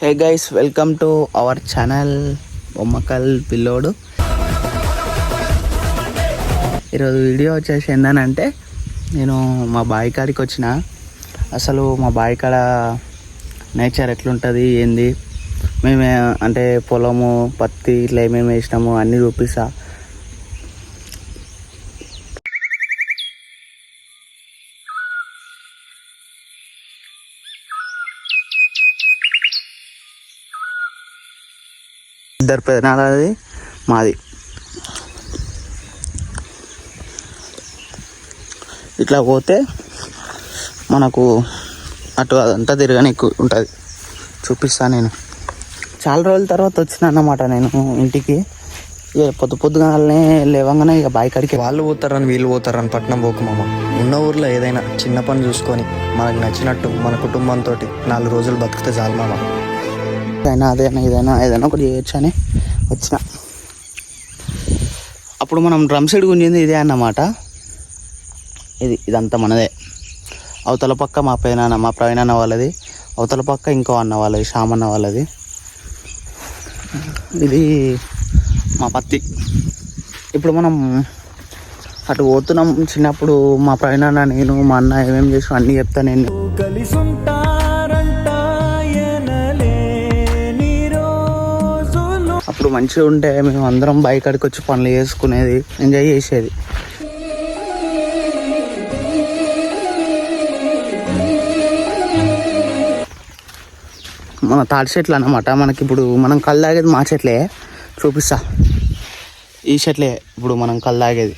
Hey guys welcome to our channel Bommakal పిల్లోడు ఈరోజు video వచ్చేసి ఏందనంటే నేను మా బావి కాడికి వచ్చిన. అసలు మా బావి కాడ నేచర్ ఎట్లుంటుంది ఏంది? మేమే అంటే పొలము పత్తి ఇట్లా ఏమేమి వేసినాము అన్నీ చూపిస్తా. ఇద్దరు పెదనాలది మాది. ఇట్లా పోతే మనకు అటు అదంతా తిరగనీకు ఉంటుంది. చూపిస్తాను నేను. చాలా రోజుల తర్వాత వచ్చిన అన్నమాట నేను ఇంటికి. ఇక పొద్దు పొద్దుగానే లేవంగానే ఇక బాయ్ కడికి వాళ్ళు పోతారని వీళ్ళు పోతారని పట్నం పోకు మామ. ఉన్న ఊర్లో ఏదైనా చిన్న పని చూసుకొని మనకు నచ్చినట్టు మన కుటుంబంతో నాలుగు రోజులు బతికితే చాలు మామ. అయినా అదేనా ఇదైనా ఏదైనా ఒకటి చేయొచ్చు అని వచ్చిన. అప్పుడు మనం డ్రమ్ సెట్ గుంజింది ఇదే అన్నమాట. ఇది ఇదంతా మనదే. అవతల పక్క మా పైన మా ప్రవీణ అన్న వాళ్ళది. అవతల పక్క ఇంకో అన్న వాళ్ళది శ్యామ్ అన్న వాళ్ళది. ఇది మా పత్తి. ఇప్పుడు మనం అటు పోతున్నాం. చిన్నప్పుడు మా ప్రవీణ అన్న నేను మా అన్న ఏమేమి చేసాం అన్నీ చెప్తా నేను. అప్పుడు మంచిగా ఉంటే మేము అందరం బైక్ అడికి వచ్చి పనులు చేసుకునేది ఎంజాయ్ చేసేది. మన తాటి చెట్లు అన్నమాట. మనకి ఇప్పుడు మనం కళ్ళు తాగేది మా చెట్లే. చూపిస్తా. ఈ చెట్లే ఇప్పుడు మనం కళ్ళు తాగేది.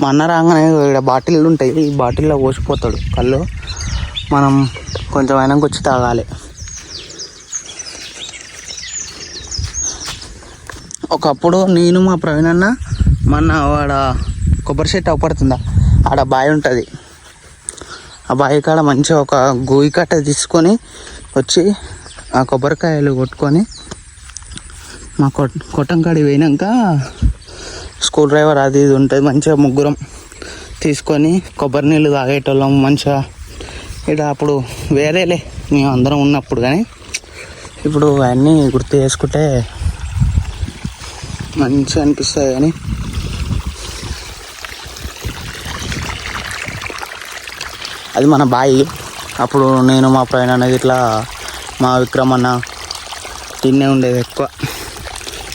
మా అన్న రాగానే ఇక్కడ బాటిల్ ఉంటాయి. ఈ బాటిల్లో పోసిపోతాడు కళ్ళు. మనం కొంచెం అయినా వచ్చి తాగాలి. ఒకప్పుడు నేను మా ప్రవీణ్ అన్న మొన్న వాడ కొబ్బరి చెట్టు అవపడుతుందా? ఆడ బావి ఉంటుంది. ఆ బావి కాడ మంచిగా ఒక గోయి కట్ట తీసుకొని వచ్చి ఆ కొబ్బరికాయలు కొట్టుకొని మా కొట్ కొట్టంకాడి పోయినాక స్కూల్ డ్రైవర్ అది ఇది ఉంటుంది మంచిగా ముగ్గురం తీసుకొని కొబ్బరి నీళ్ళు తాగేటోళ్ళం మంచిగా ఇక్కడ అప్పుడు వేరేలే మేము అందరం ఉన్నప్పుడు కానీ. ఇప్పుడు అన్నీ గుర్తు చేసుకుంటే మంచిగా అనిపిస్తుంది కానీ. అది మన బాయి. అప్పుడు నేను మా పైన అనేది ఇట్లా మా విక్రమ్ అన్న తిన్నే ఉండేది ఎక్కువ.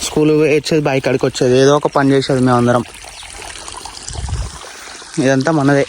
స్కూల్ వచ్చేది బాయి కాడికి వచ్చేది. ఏదో ఒక పని చేసేది మేమందరం. ఇదంతా మనదే.